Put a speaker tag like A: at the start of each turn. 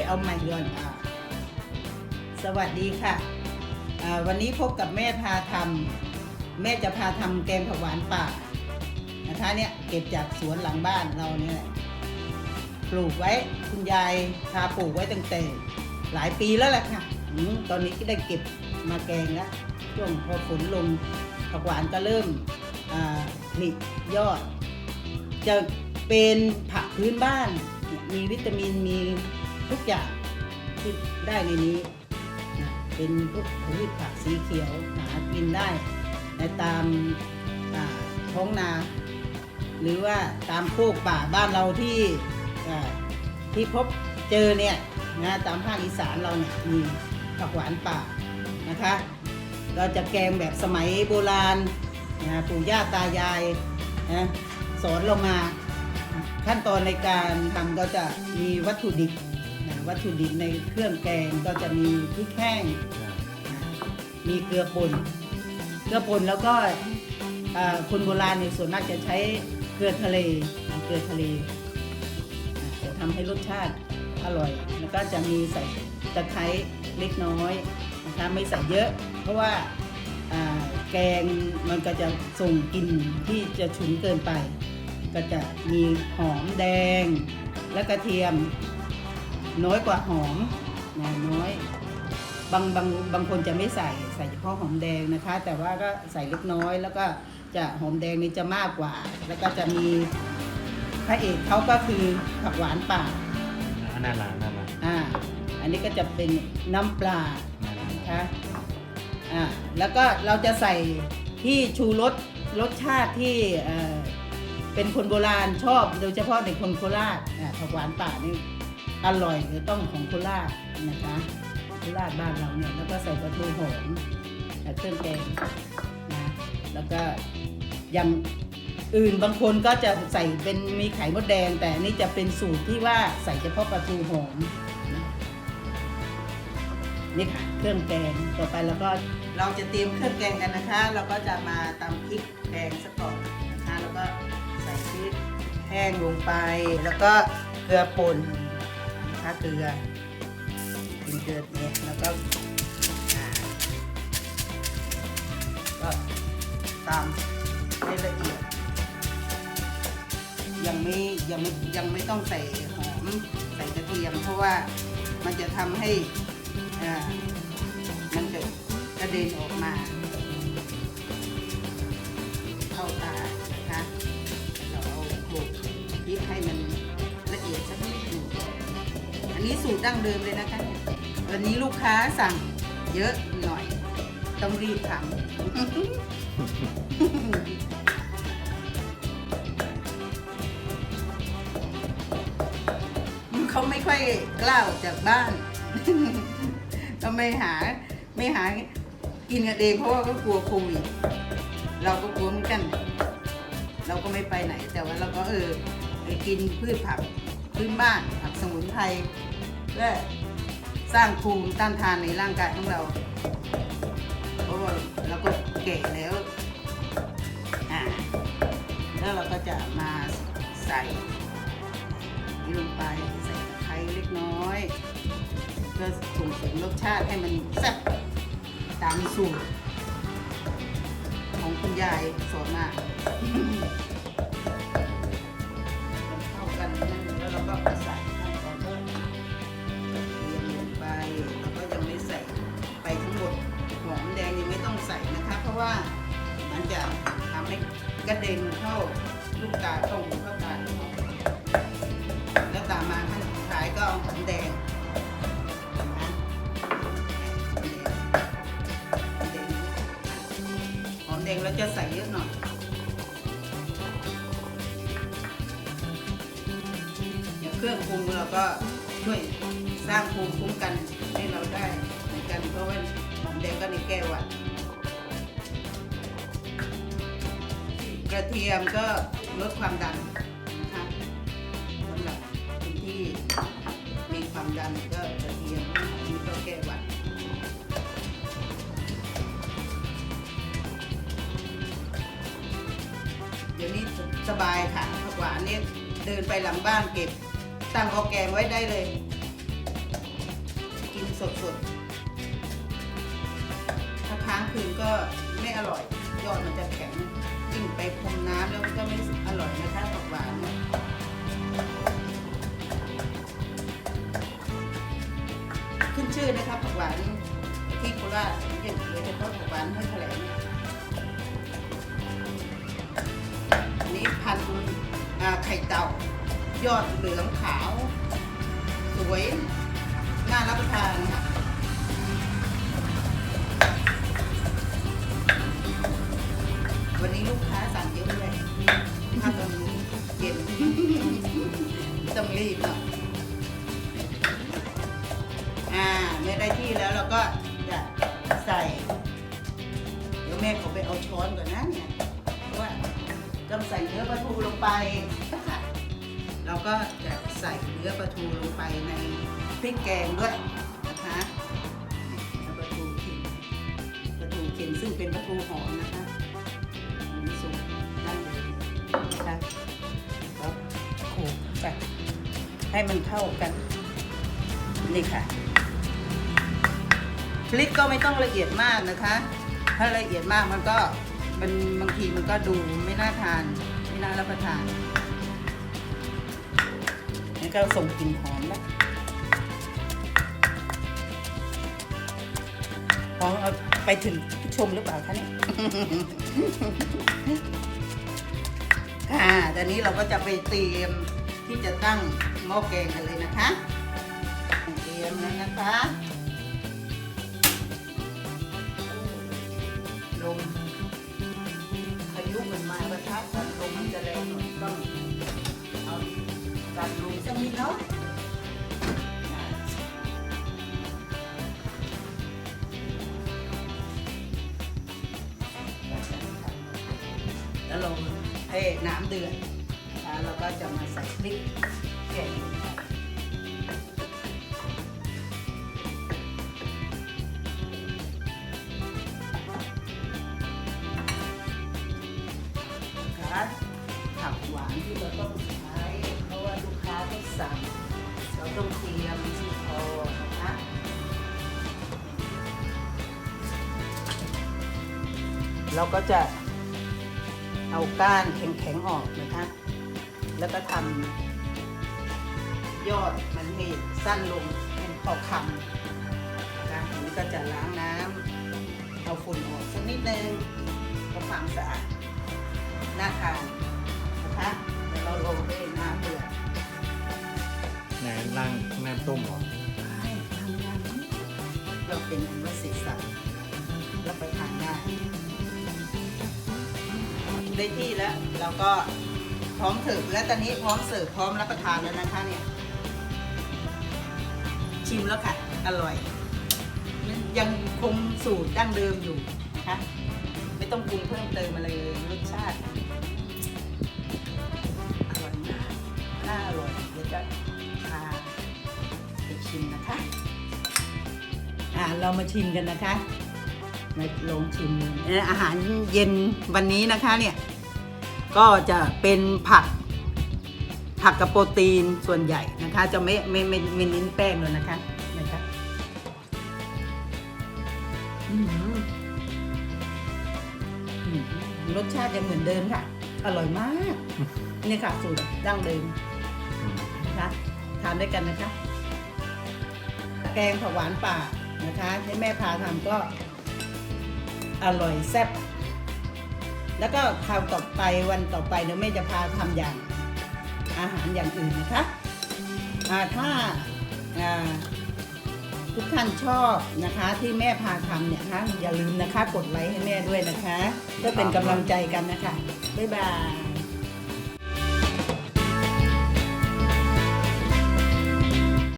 A: ยเอาใหม่ก่อนอ่าสวัสดีค่ะอ่าวันนี้พบกับแม่พาทำแม่จะพาทำแกงผักหวานป่านะคะเนี่ยเก็บจากสวนหลังบ้านเราเนี่ยแหละปลูกไว้คุณยายพาปลูกไว้ตั้งแต่หลายปีแล้วแหละค่ะอตอนนี้ก็ได้เก็บมาแกงแล้วช่วงพอฝนลงผักหวานก็เริ่มผลิยอด จะเป็นผักพื้นบ้าน มีวิตามินมี ทุกอย่างที่ได้ในนี้นะเป็นพวกพืชผักสีเขียวหากินได้ในตามาท้องนา หรือว่าตามโคกป่าบ้านเราที่ที่พบเจอเนี่ยนะตามภาคอีสานเราเนี่ยมีผักหวานป่านะคะ เราจะแกงแบบสมัยโบราณนะปู่ย่าตายายนะสอนเรามาขั้นตอนในการทำก็จะมีวัตถุดิบ วัตถุดิบในเครื่องแกงก็จะมีพริกแห้งนะมีเกลือป่น เกลือป่นแล้วก็อ่าคนโบราณในยส่วนมากจะใช้เกลือทะเลนะเกลือทะเลนะจะทำให้รสชาติอร่อย แล้วก็จะมีใส่ตะไคร้เล็กน้อยนะคะไม่ใส่เยอะ เพราะว่าอ่าแกงมันก็จะส่งกลิ่นที่จะฉุนเกินไป ก็จะมีหอมแดงและกระเทียม น้อยกว่าหอมนะน้อย บางบางบางคนจะไม่ใส่ใส่เฉพาะหอมแดงนะคะ แต่ว่าก็ใส่เล็กน้อย แล้วก็จะหอมแดงนี่จะมากกว่า แล้วก็จะมีพระเอกเขาก็คือผักหวานป่า
B: อ่าน่ารักน่ารัก
A: อ่า อันนี้ก็จะเป็นน้ำปลา
B: น่ารัก
A: นะคะอ่าแล้วก็เราจะใส่ที่ชูรสรสชาติที่เอ่อเป็นคนโบราณชอบโดยเฉพาะในคนโคราชอ่าผักหวานป่านี่ อร่อยจะต้องของโคราชนะคะโคราชบ้านเราเนี่ยแล้วก็ใส่ปลาทูหอมและเครื่องแกงนะแล้วก็อย่างอื่นบางคนก็จะใส่เป็นมีไข่มดแดง แต่อันนี่จะเป็นสูตรที่ว่าใส่เฉพาะปลาทูหอมนะนี่ค่ะเครื่องแกงต่อไปแล้วก็เราจะเตรียมเครื่องแกงกันนะคะ เราก็จะมาตำพริกแกงสักก่อนนะคะ แล้วก็ใส่พริกแห้งลงไป แล้วก็เกลือป่น นะคะเกลือกินเกลือเนี่ยแล้วก็อ่าก็ตำให้ละเอียด ยังไม่ยังไม่ยังไม่ต้องใส่หอมใส่กระเทียม เพราะว่ามันจะทำให้อมันจะกระเด็นออกมา เข้าตานะคะ นี้สูตรดั้งเดิมเลยนะคะวันนี้ลูกค้าสั่งเยอะหน่อย ต้องรีบทำเขาไม่ค่อยกล้าออกจากบ้านก็ไม่หาไม่หากินกันเองเพราะว่าก็กลัวโควิดเราก็กลัวเหมือนกัน เราก็ไม่ไปไหน แต่ว่าเราก็เออไปกินพืชผักพื้นบ้านผักสมุนไพร เพื่อสร้างภูมิต้านทานในร่างกายของเรา เพราะว่าเราก็แก่แล้ว อ่า แล้วเราก็จะมาใส่ลงไปใส่ตะไคร้เล็กน้อยเพื่อส่งเสริมรสชาติให้มันแซ่บตามสูตรของคุณยายสอนมาะคะเพราะว่ามันจะทำให้กระเด็นเข้าลูกตาเข้าหูเข้าตาแล้วตามมาขั้นสุดท้ายก็เอาหอมแดงหอมแดงเราจะใส่เยอะหน่อยอย่างเครื่องปรุงเราก็ช่วยสร้างภูมิคุ้มกันให้เราได้เหมือนกันเพราะว่าหอมแดงก็ในแก้หวัด กระเทียมก็ลดความดันนะคะสำหรับคนที่มีความดันก็กระเทียมนนี้ก็แก้หวัดเดี๋ยวนี้สบายค่ะผักหวานเนี่ยเดินไปหลังบ้านเก็บตั้งหม้อแกงไว้ได้เลย กินสดๆถ้าค้างคืนก็ไม่อร่อย ยอดมันจะแข็งิ่งไปพรมน้ำแล้วก็ไม่อร่อยนะคะผักหวานขึ้นชื่อนะคะผักหวานที่โคราชเห็นเลยเฉพาะผักหวานห้วยแถลงอันนี้พันธุ์ไข่เต่ายอดเหลืองขาว สวย น่ารับประทานค่ะ นี้ลูกค้าสั่งเยอะเลยถ้าตอนนี้เย็นต้องรีบหน่อยอ่าเมื่อได้ที่แล้วเราก็จะใส่ เดี๋ยวแม่ขอไปเอาช้อนก่อนนะเนี่ยเพราะว่าต้องใส่เนื้อปลาทูลงไปค่ะเราก็จะใส่เนื้อปลาทูลงไปในพริกแกงด้วยนะคะปลาทูเค็มปลาทูเค็มซึ่งเป็นปลาทูหอมนะคะ ไป ให้มันเข้ากัน นี่ค่ะพริกก็ไม่ต้องละเอียดมากนะคะ ถ้าละเอียดมากมันก็มันบางทีมันก็ดูไม่น่าทาน ไม่น่ารับประทานนี่ก็ส่งกลิ่นหอมแล้วหอมเอาไปถึงผู้ชมหรือเปล่าคะเนี่ยค่ะตอนนี้เราก็จะไปเตรียม ที่จะตั้งหม้อแกงกันเลยนะคะเตรียมแล้วนะคะลมพายุมันมาประทัดลมมันจะแรงหน่อยต้องเอาการลมสักนิดเนาะแล้วเราให้น้ำเดือด เราก็จะมาใส่พริกแกงลงไปนะคะผักหวานที่เราต้องใช้เพราะว่าลูกค้าต้องสั่งเราต้องเตรียมที่พอนะคะเราก็จะเอาก้านแข็งๆออกนะคะ แล้วก็ทำยอดมันให้สั้นลงเป็นพอคำนะคะอันนี้ก็จะล้างน้ำเอาฝุ่นออกสักนิดนึงก็ฝังสะอาดน่าทานนะคะเดี๋ยวเราลงด้วยน้ำเดือด
B: ในร่างน้ำต้มเหรอ
A: ไปทำงานนี้เราเป็นอันว่าเสร็จสับแล้วไปทานได้ได้ที่แล้วเราก็ พร้อมเสิร์ฟแล้วตอนนี้พร้อมเสิร์ฟพร้อมรับประทานแล้วนะคะเนี่ย ชิมแล้วค่ะ อร่อย ยังคงสูตรดั้งเดิมอยู่นะคะไม่ต้องปรุงเพิ่มเติมอะไรเลยรสชาติอร่อยมากน่าอร่อยเดี๋ยวจะพาไปชิมนะคะอ่าเรามาชิมกันนะคะมาลองชิมอาหารเย็นวันนี้นะคะเนี่ย ก็จะเป็นผักผักกับโปรตีนส่วนใหญ่นะคะ จะไม่ไม่ไม่ไม่เน้นแป้งเลยนะคะนะคะรสชาติยังเหมือนเดิมค่ะ อร่อยมากนี่ค่ะสูตรดั้งเดิม
B: อืม
A: นะคะทานด้วยกันนะคะ แกงผักหวานป่านะคะที่แม่พาทำก็อร่อยแซ่บ แล้วก็คราวต่อไปวันต่อไปเดี๋ยวแม่จะพาทำอย่างอาหารอย่างอื่นนะคะถ้าาทุกท่านชอบนะคะที่แม่พาทำเนี่ยนะคะอย่าลืมนะคะ กดไลค์ให้แม่ด้วยนะคะเพื่อเป็นกำลังใจกันนะคะ บ๊ายบาย